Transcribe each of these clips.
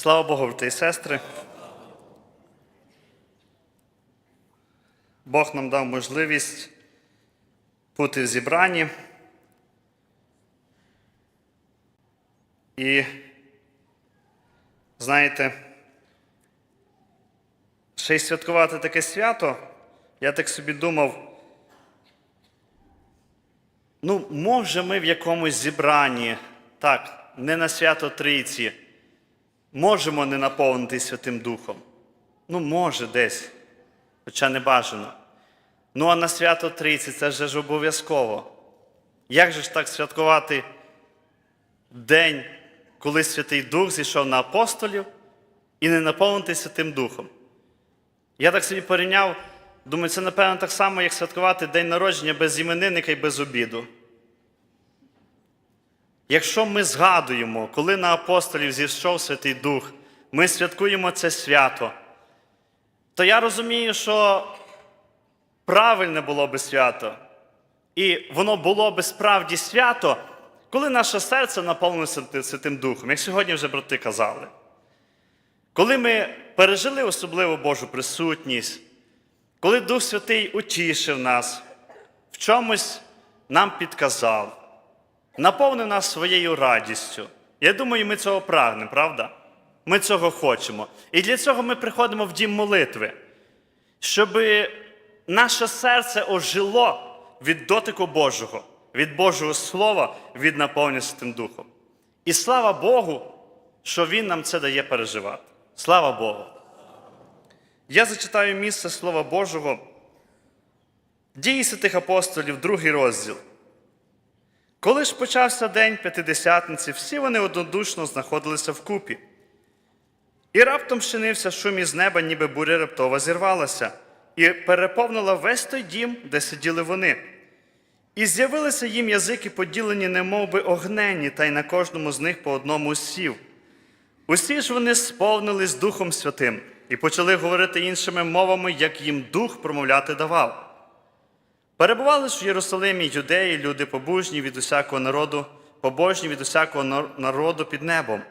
Слава Богу, брати і сестри. Бог нам дав можливість бути в зібранні. І, знаєте, ще й святкувати таке свято, я так собі думав, ну, може, ми в якомусь зібранні, так, не на свято Трійці, можемо не наповнитись Святим Духом. Ну, може, десь, хоча не бажано. Ну, а на свято Трійці це вже ж обов'язково. Як же ж так святкувати день, коли Святий Дух зійшов на апостолів і не наповнитись Святим Духом? Я так собі порівняв, думаю, це, напевно, так само, як святкувати день народження без іменинника і без обіду. Якщо ми згадуємо, коли на апостолів зійшов Святий Дух, ми святкуємо це свято, то я розумію, що правильне було би свято. І воно було би справді свято, коли наше серце наповнилося Святим Духом, як сьогодні вже брати казали. Коли ми пережили особливо Божу присутність, коли Дух Святий утішив нас, в чомусь нам підказав, наповнив нас своєю радістю. Я думаю, ми цього прагнемо, правда? Ми цього хочемо. І для цього ми приходимо в дім молитви, щоб наше серце ожило від дотику Божого, від Божого Слова, від наповнення Святим Духом. І слава Богу, що Він нам це дає переживати. Слава Богу. Я зачитаю місце Слова Божого. Дії святих апостолів, другий розділ. Коли ж почався день п'ятидесятниці, всі вони однодушно знаходилися вкупі. І раптом щинився шум із неба, ніби буря раптово зірвалася, і переповнила весь той дім, де сиділи вони. І з'явилися їм язики, поділені, немов би огненні, та й на кожному з них по одному сів. Усі ж вони сповнились Духом Святим і почали говорити іншими мовами, як їм дух промовляти давав. Перебували ж в Єрусалимі юдеї, люди побужні від усякого народу, побожні від усякого народу під небом.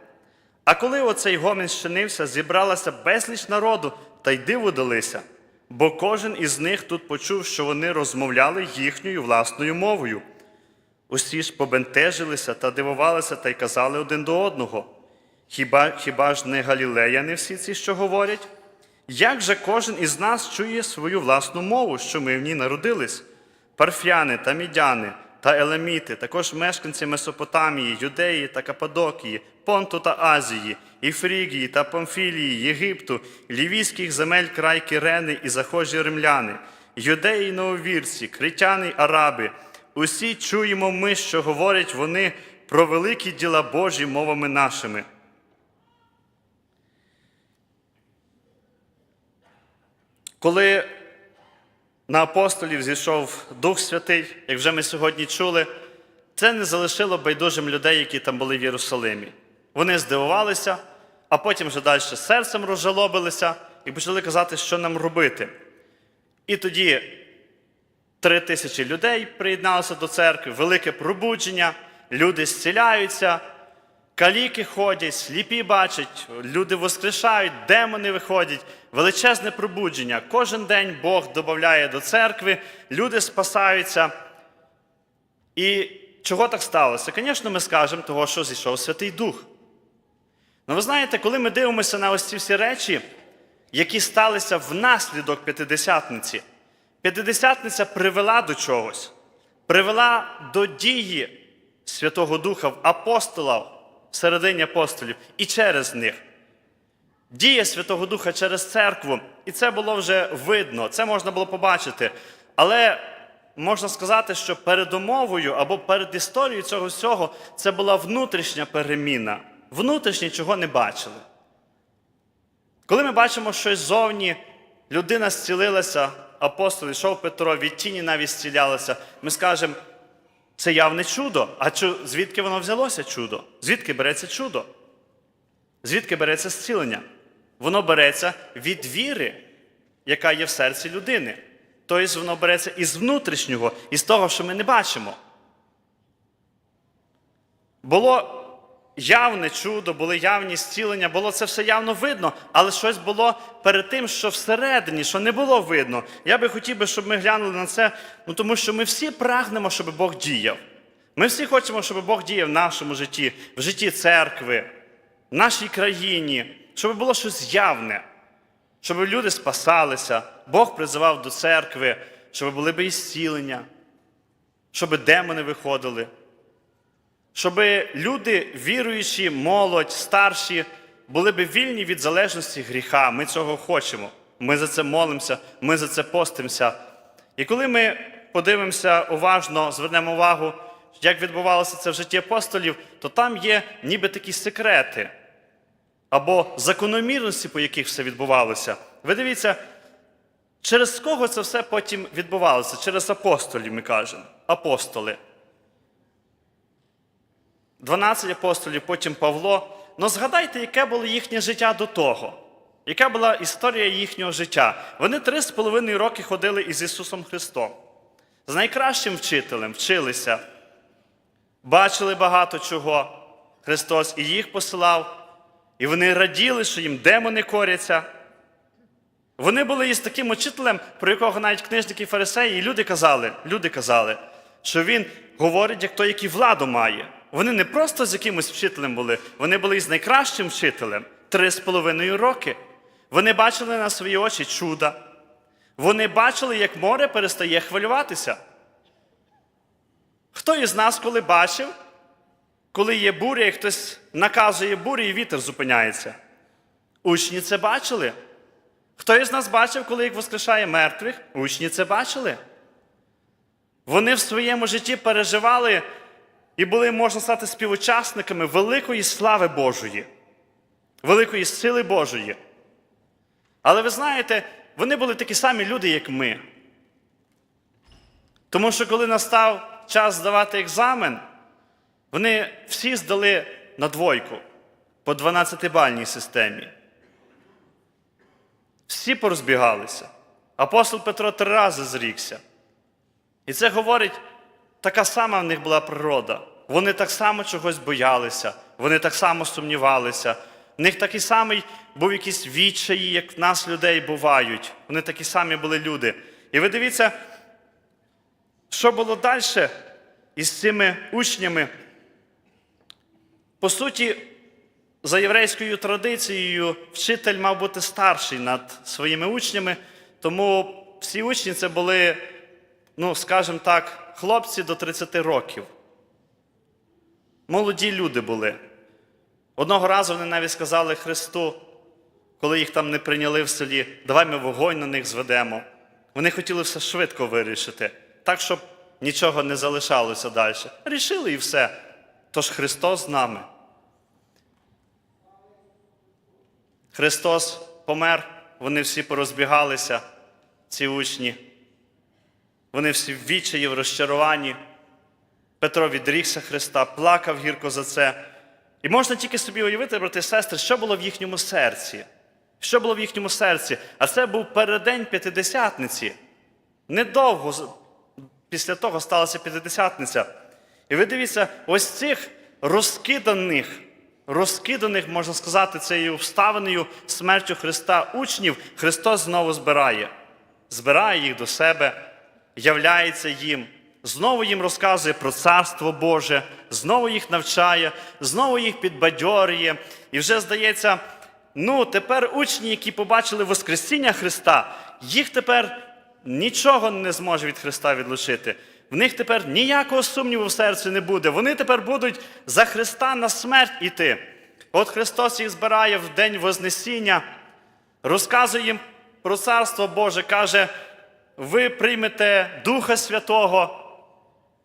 А коли оцей гомін щинився, зібралася безліч народу, та й диву далися, бо кожен із них тут почув, що вони розмовляли їхньою власною мовою. Усі ж побентежилися та дивувалися та й казали один до одного. Хіба, хіба ж не Галілея не всі ці, що говорять? Як же кожен із нас чує свою власну мову, що ми в ній народились? Парфяни та мідяни та елеміти, також мешканці Месопотамії, Юдеї та Кападокії, Понту та Азії, і Фрігії та Памфілії, Єгипту, лівійських земель край Кирени і захожі римляни, юдеї нововірці, критяни й араби. Усі чуємо ми, що говорять вони про великі діла Божі мовами нашими. Коли на апостолів зійшов Дух Святий, як вже ми сьогодні чули, це не залишило байдужим людей, які там були в Єрусалимі. Вони здивувалися, а потім вже далі серцем розжалобилися і почали казати, що нам робити. І тоді три тисячі людей приєдналися до церкви, велике пробудження, люди зціляються, каліки ходять, сліпі бачать, люди воскрешають, демони виходять, величезне пробудження. Кожен день Бог додає до церкви, люди спасаються. І чого так сталося? Звісно, ми скажемо того, що зійшов Святий Дух. Ну, ви знаєте, коли ми дивимося на ось ці всі речі, які сталися внаслідок п'ятидесятниці, п'ятидесятниця привела до чогось, привела до дії Святого Духа в апостолів, всередині апостолів і через них. Дія Святого Духа через церкву, і це було вже видно, це можна було побачити. Але можна сказати, що передумовою або перед історією цього всього це була внутрішня переміна. Внутрішнє чого не бачили. Коли ми бачимо щось зовні, людина зцілилася, апостол йшов Петро, від тіні навіть зцілялася, ми скажемо, це явне чудо. А звідки воно взялося чудо? Звідки береться чудо? Звідки береться зцілення? Воно береться від віри, яка є в серці людини. Тобто воно береться із внутрішнього, із того, що ми не бачимо. Було явне чудо, були явні зцілення, було це все явно видно, але щось було перед тим, що всередині, що не було видно. Я би хотів би, щоб ми глянули на це, ну тому що ми всі прагнемо, щоб Бог діяв. Ми всі хочемо, щоб Бог діяв в нашому житті, в житті церкви, в нашій країні, щоб було щось явне, щоб люди спасалися, Бог призивав до церкви, щоб були б ісцілення, щоб демони виходили, щоб люди, віруючі, молодь, старші, були б вільні від залежності гріха. Ми цього хочемо. Ми за це молимося, ми за це постимося. І коли ми подивимося уважно, звернемо увагу, як відбувалося це в житті апостолів, то там є ніби такі секрети або закономірності, по яких все відбувалося. Ви дивіться, через кого це все потім відбувалося? Через апостолів, ми кажемо. Апостоли. 12 апостолів, потім Павло. Ну згадайте, яке було їхнє життя до того. Яка була історія їхнього життя? Вони три з половиною роки ходили із Ісусом Христом. З найкращим вчителем вчилися, бачили багато чого. Христос і їх посилав, і вони раділи, що їм демони коряться. Вони були із таким учителем, про якого навіть книжники фарисеї, і люди казали, люди казали, що він говорить як той, який владу має. Вони не просто з якимось вчителем були, вони були із найкращим вчителем три з половиною роки. Вони бачили на свої очі чуда. Вони бачили, як море перестає хвилюватися. Хто із нас коли бачив, коли є буря, і хтось наказує бурю, і вітер зупиняється? Учні це бачили. Хто із нас бачив, коли їх воскрешає мертвих? Учні це бачили. Вони в своєму житті переживали і були, можна сказати, співучасниками великої слави Божої, великої сили Божої. Але ви знаєте, вони були такі самі люди, як ми. Тому що коли настав час здавати екзамен, вони всі здали на двойку по 12-бальній системі. Всі порозбігалися. Апостол Петро три рази зрікся. І це говорить, така сама в них була природа. Вони так само чогось боялися, вони так само сумнівалися. В них такий самий був якийсь відчаї, як в нас людей бувають. Вони такі самі були люди. І ви дивіться, що було далі із цими учнями. По суті, за єврейською традицією, вчитель мав бути старший над своїми учнями, тому всі учні це були, ну, скажімо так, хлопці до 30 років. Молоді люди були. Одного разу вони навіть сказали Христу, коли їх там не прийняли в селі, давай ми вогонь на них зведемо. Вони хотіли все швидко вирішити, так, щоб нічого не залишалося далі. Рішили і все. Тож Христос з нами. Христос помер, вони всі порозбігалися, ці учні. Вони всі в відчаї, в розчаруванні. Петро відрігся Христа, плакав гірко за це. І можна тільки собі уявити, брати і сестри, що було в їхньому серці. Що було в їхньому серці? А це був переддень п'ятидесятниці. Недовго після того сталася п'ятидесятниця. І ви дивіться, ось цих розкиданих, розкиданих, можна сказати, цією вставленою смертю Христа учнів, Христос знову збирає. Збирає їх до себе, являється їм, знову їм розказує про Царство Боже, знову їх навчає, знову їх підбадьорює. І вже здається, ну тепер учні, які побачили Воскресіння Христа, їх тепер нічого не зможе від Христа відлучити. В них тепер ніякого сумніву в серці не буде. Вони тепер будуть за Христа на смерть іти. От Христос їх збирає в день Вознесіння, розказує їм про Царство Боже, каже, ви приймете Духа Святого,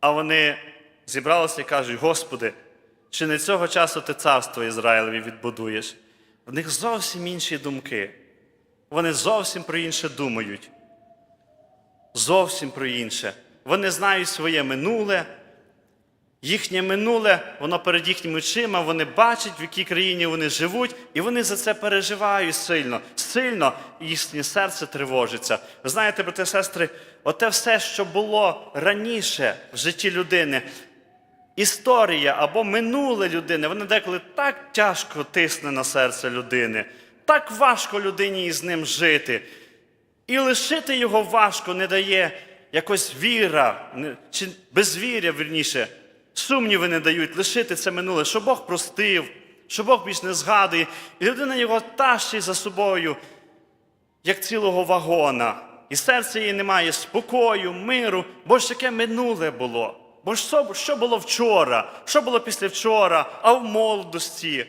а вони зібралися і кажуть, Господи, чи не цього часу ти царство Ізраїлеві відбудуєш? В них зовсім інші думки. Вони зовсім про інше думають. Зовсім про інше. Вони знають своє минуле. Їхнє минуле, воно перед їхніми очима, вони бачать, в якій країні вони живуть, і вони за це переживають сильно, сильно їхнє серце тривожиться. Ви знаєте, брати і сестри, оте все, що було раніше в житті людини, історія або минуле людини, воно деколи так тяжко тисне на серце людини, так важко людині із ним жити. І лишити його важко не дає якось віра, чи безвір'я, верніше, сумніви не дають лишити це минуле, що Бог простив, що Бог більш не згадує. І людина його тащить за собою, як цілого вагона. І серце її немає спокою, миру, бо ж таке минуле було. Бо ж що, було вчора, що було після вчора, а в молодості,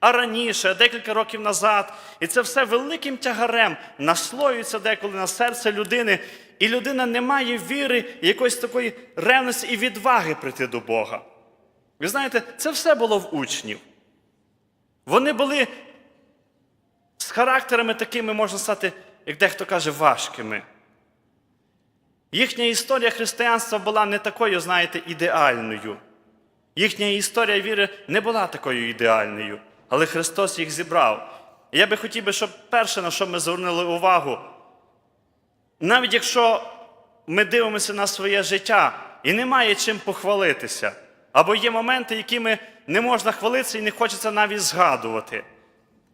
а раніше, декілька років назад. І це все великим тягарем наслоюється деколи на серце людини, і людина не має віри, якоїсь такої ревності і відваги прийти до Бога. Ви знаєте, це все було в учнів. Вони були з характерами такими, можна сказати, як дехто каже, важкими. Їхня історія християнства була не такою, знаєте, ідеальною. Їхня історія віри не була такою ідеальною, але Христос їх зібрав. І я би хотів би, щоб перше, на що ми звернули увагу, навіть якщо ми дивимося на своє життя і немає чим похвалитися, або є моменти, якими не можна хвалитися і не хочеться навіть згадувати.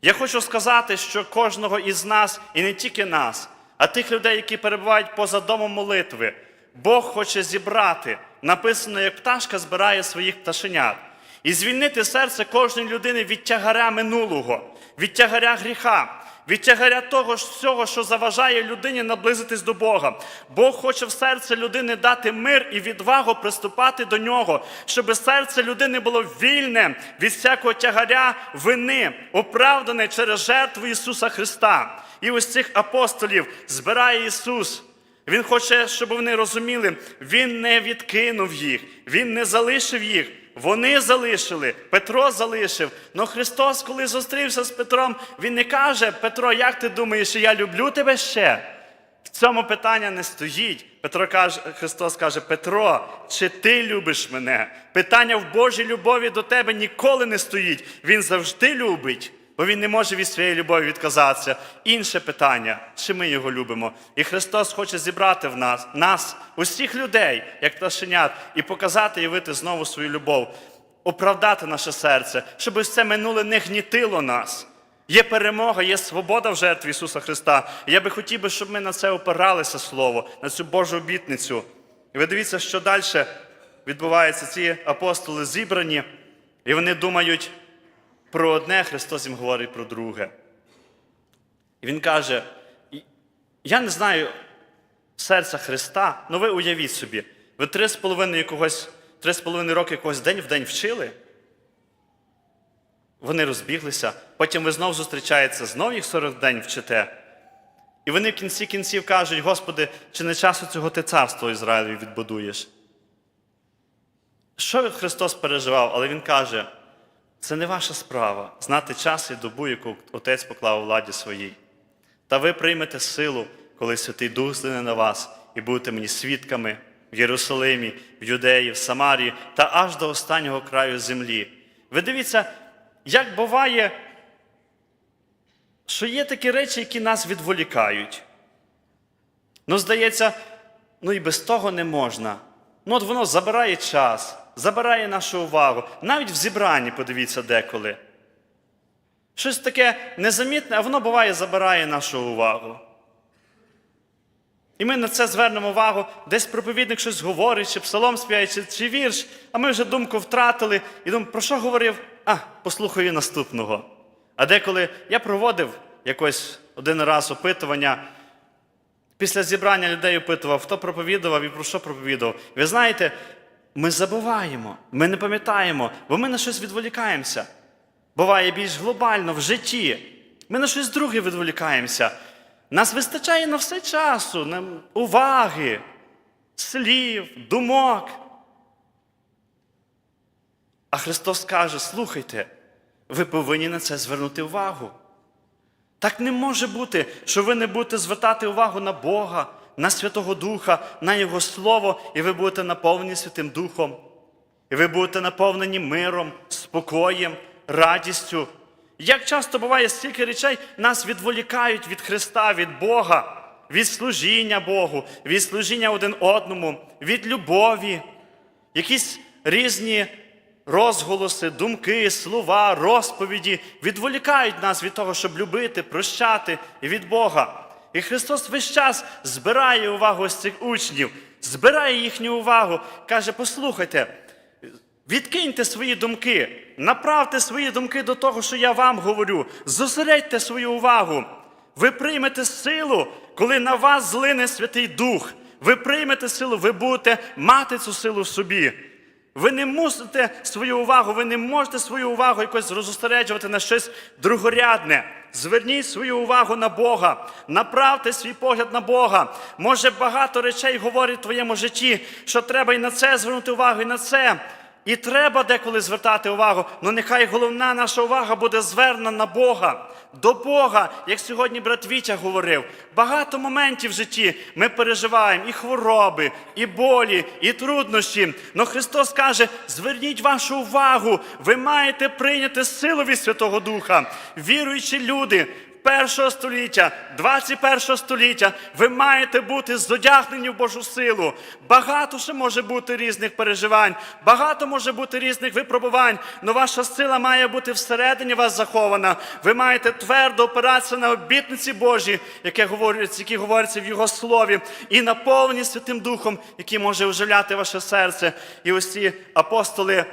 Я хочу сказати, що кожного із нас, і не тільки нас, а тих людей, які перебувають поза домом молитви, Бог хоче зібрати, написано, як пташка збирає своїх пташенят, і звільнити серце кожної людини від тягаря минулого, від тягаря гріха, від тягаря того ж всього, що заважає людині наблизитись до Бога. Бог хоче в серце людини дати мир і відвагу приступати до нього, щоб серце людини було вільне від всякого тягаря вини, оправдане через жертву Ісуса Христа. І ось цих апостолів збирає Ісус. Він хоче, щоб вони розуміли, Він не відкинув їх, Він не залишив їх. Вони залишили, Петро залишив. Но Христос, коли зустрівся з Петром, Він не каже: Петро, як ти думаєш, я люблю тебе ще? В цьому питання не стоїть. Петро каже, Христос каже: Петро, чи ти любиш мене? Питання в Божій любові до тебе ніколи не стоїть. Він завжди любить, бо він не може від своєї любові відказатися. Інше питання, чи ми його любимо? І Христос хоче зібрати в нас, нас, усіх людей, як пташенят, і показати і явити знову свою любов, оправдати наше серце, щоб це минуле не гнітило нас. Є перемога, є свобода в жертві Ісуса Христа. Я би хотів би, щоб ми на це опиралися слово, на цю Божу обітницю. І ви дивіться, що далі відбувається. Ці апостоли зібрані, і вони думають про одне, Христос їм говорить про друге. І Він каже: я не знаю серця Христа, ну ви уявіть собі, ви три з половиною когось, три з половиною роки когось день в день вчили. Вони розбіглися, потім ви знов зустрічаєтеся, знов їх 40 день вчите. І вони в кінці кінців кажуть: Господи, чи не часу цього ти царство Ізраїлю відбудуєш? Що Христос переживав? Але Він каже: це не ваша справа знати час і добу, яку Отець поклав у владі своїй. Та ви приймете силу, коли Святий Дух злине на вас, і будете мені свідками в Єрусалимі, в Юдеї, в Самарії та аж до останнього краю землі. Ви дивіться, як буває, що є такі речі, які нас відволікають. Ну, здається, ну і без того не можна. Ну, от воно забирає час, забирає нашу увагу. Навіть в зібранні, подивіться деколи. Щось таке незамітне, а воно буває забирає нашу увагу. І ми на це звернемо увагу, десь проповідник щось говорить, чи псалом співає, чи, чи вірш, а ми вже думку втратили і думаємо, про що говорив? А, послухаю наступного. А деколи я проводив якось один раз опитування, після зібрання людей опитував, хто проповідував і про що проповідував. Ви знаєте, ми забуваємо, ми не пам'ятаємо, бо ми на щось відволікаємося. Буває більш глобально в житті. Ми на щось друге відволікаємося. Нас вистачає на все часу, на уваги, слів, думок. А Христос каже: слухайте, ви повинні на це звернути увагу. Так не може бути, що ви не будете звертати увагу на Бога, на Святого Духа, на Його Слово, і ви будете наповнені Святим Духом. І ви будете наповнені миром, спокоєм, радістю. Як часто буває, стільки речей нас відволікають від Христа, від Бога, від служіння Богу, від служіння один одному, від любові. Якісь різні розголоси, думки, слова, розповіді відволікають нас від того, щоб любити, прощати і від Бога. І Христос весь час збирає увагу ось цих учнів, збирає їхню увагу, каже: послухайте, Відкиньте свої думки, направте свої думки до того, що я вам говорю. Зосередьте свою увагу. Ви приймете силу, коли на вас злине Святий Дух. Ви приймете силу, ви будете мати цю силу в собі. Ви не мусите свою увагу, ви не можете свою увагу якось розосереджувати на щось другорядне. Зверніть свою увагу на Бога, направте свій погляд на Бога. Може, багато речей говорить в твоєму житті, що треба і на це звернути увагу, і на це. І треба деколи звертати увагу, але нехай головна наша увага буде звернена на Бога, до Бога, як сьогодні брат Вітя говорив. Багато моментів в житті ми переживаємо і хвороби, і болі, і труднощі. Но Христос каже: зверніть вашу увагу, ви маєте прийняти силу від Святого Духа. Віруючі люди, першого століття, 21 століття, ви маєте бути зодягнені в Божу силу. Багато ще може бути різних переживань, багато може бути різних випробувань, але ваша сила має бути всередині вас захована. Ви маєте твердо опиратися на обітниці Божі, які говорять, які говоряться в Його слові, і наповнені Святим Духом, який може оживляти ваше серце. І ось ці апостоли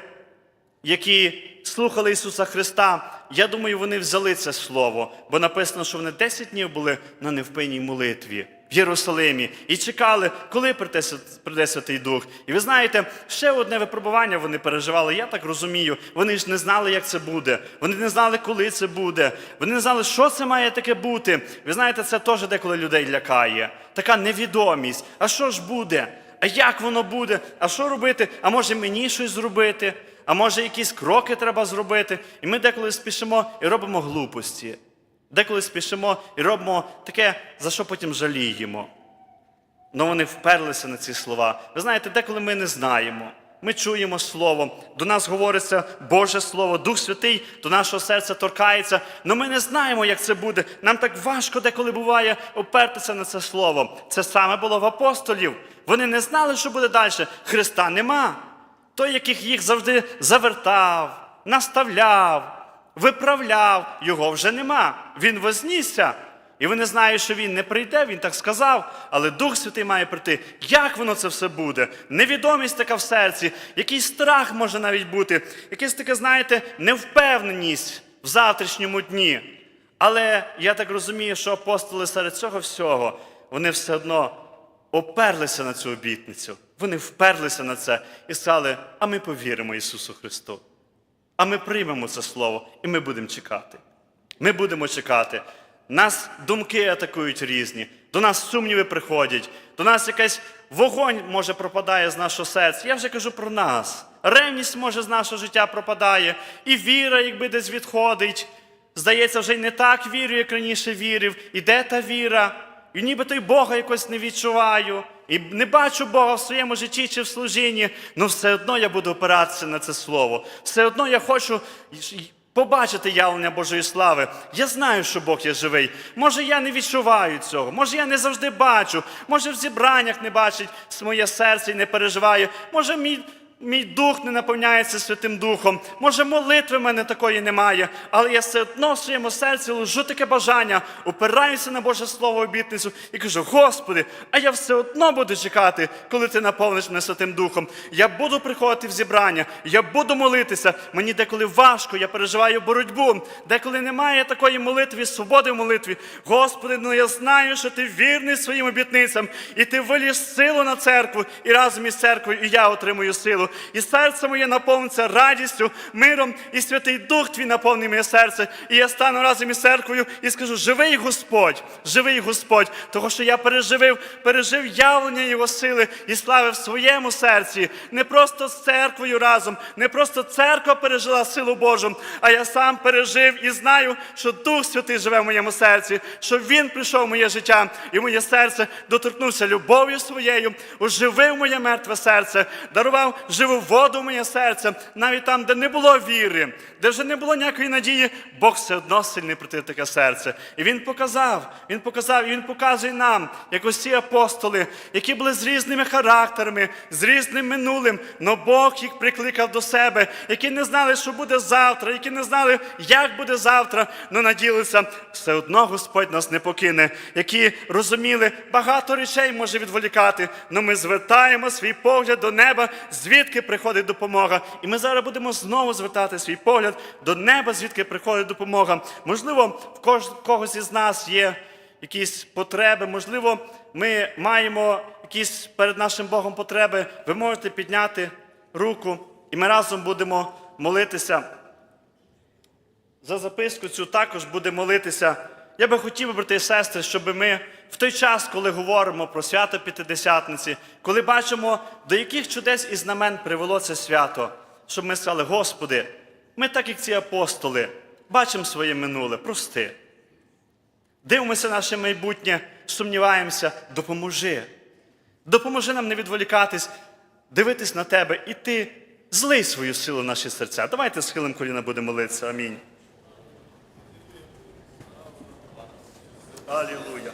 які слухали Ісуса Христа, я думаю, вони взяли це слово, бо написано, що вони 10 днів були на невпинній молитві в Єрусалимі і чекали, коли прийде, Свят- прийде Святий Дух. І ви знаєте, ще одне випробування вони переживали. Я так розумію. Вони ж не знали, як це буде. Вони не знали, коли це буде. Вони не знали, що це має таке бути. Ви знаєте, це теж деколи людей лякає. Така невідомість. А що ж буде? А як воно буде? А що робити? А може мені щось зробити? А може якісь кроки треба зробити? І ми деколи спішимо і робимо глупості. Деколи спішимо і робимо таке, за що потім жаліємо. Ну вони вперлися на ці слова. Ви знаєте, деколи ми не знаємо. Ми чуємо Слово, до нас говориться Боже Слово, Дух Святий до нашого серця торкається, але ми не знаємо, як це буде. Нам так важко деколи буває опертися на це слово. Це саме було в апостолів. Вони не знали, що буде далі. Христа нема. Той, яких їх завжди завертав, наставляв, виправляв, його вже нема. Він вознісся. І вони знають, що він не прийде, він так сказав, але Дух Святий має прийти. Як воно це все буде? Невідомість така в серці, якийсь страх може навіть бути, якась таке, знаєте, невпевненість в завтрашньому дні. Але я так розумію, що апостоли серед цього всього, вони все одно оперлися на цю обітницю. Вони вперлися на це і сказали, а ми повіримо Ісусу Христу. А ми приймемо це слово і ми будемо чекати. Ми будемо чекати. Нас думки атакують різні, до нас сумніви приходять, до нас якийсь вогонь може пропадає з нашого серця. Я вже кажу про нас. Ревність може з нашого життя пропадає, і віра, якби десь відходить. Здається, вже й не так вірю, як раніше вірив. І де та віра? І нібито й Бога якось не відчуваю, і не бачу Бога в своєму житті чи в служінні, але все одно я буду опиратися на це слово. Все одно я хочу побачити явлення Божої слави. Я знаю, що Бог є живий. Може, я не відчуваю цього, може, я не завжди бачу, може, в зібраннях не бачить моє серце і не переживаю. Може, мій. Мій дух не наповняється Святим Духом. Може, молитви в мене такої немає, але я все одно в своєму серці ложу таке бажання, опираюся на Боже Слово обітницю і кажу: Господи, а я все одно буду чекати, коли ти наповниш мене Святим Духом. Я буду приходити в зібрання, я буду молитися. Мені деколи важко, я переживаю боротьбу, деколи немає такої молитви, свободи в молитві. Господи, ну я знаю, що ти вірний своїм обітницям, і ти виліш силу на церкву, і разом із церквою, і я отримую силу. І серце моє наповниться радістю, миром, і Святий Дух твій наповнить моє серце. І я стану разом із церквою і скажу: живий Господь, живий Господь, того, що я переживив, пережив явлення Його сили і слави в своєму серці. Не просто з церквою разом, не просто церква пережила силу Божу, а я сам пережив і знаю, що Дух Святий живе в моєму серці, що Він прийшов в моє життя і моє серце доторкнувся любов'ю своєю, оживив моє мертве серце, дарував живу воду в моє серце, навіть там, де не було віри, де вже не було ніякої надії, Бог все одно сильний проти таке серце. І Він показав, Він показав, і Він показує нам, як ці апостоли, які були з різними характерами, з різним минулим, але Бог їх прикликав до себе, які не знали, що буде завтра, які не знали, як буде завтра, але наділися, все одно Господь нас не покине, які розуміли, багато речей може відволікати, але ми звертаємо свій погляд до неба, звідки приходить допомога. І ми зараз будемо знову звертати свій погляд до неба, звідки приходить допомога. Можливо, в когось із нас є якісь потреби, можливо, ми маємо якісь перед нашим Богом потреби. Ви можете підняти руку, і ми разом будемо молитися. За записку цю також буде молитися. Я би хотів, брати і сестри, щоб ми в той час, коли говоримо про свято П'ятидесятниці, коли бачимо, до яких чудес і знамен привело це свято, щоб ми сказали, Господи, ми так, як ці апостоли, бачимо своє минуле, прости. Дивимося наше майбутнє, сумніваємося, допоможи. Допоможи нам не відволікатись, дивитись на тебе, і ти злий свою силу в наші серця. Давайте схилим коліна будемо молитися. Амінь. Алілуя.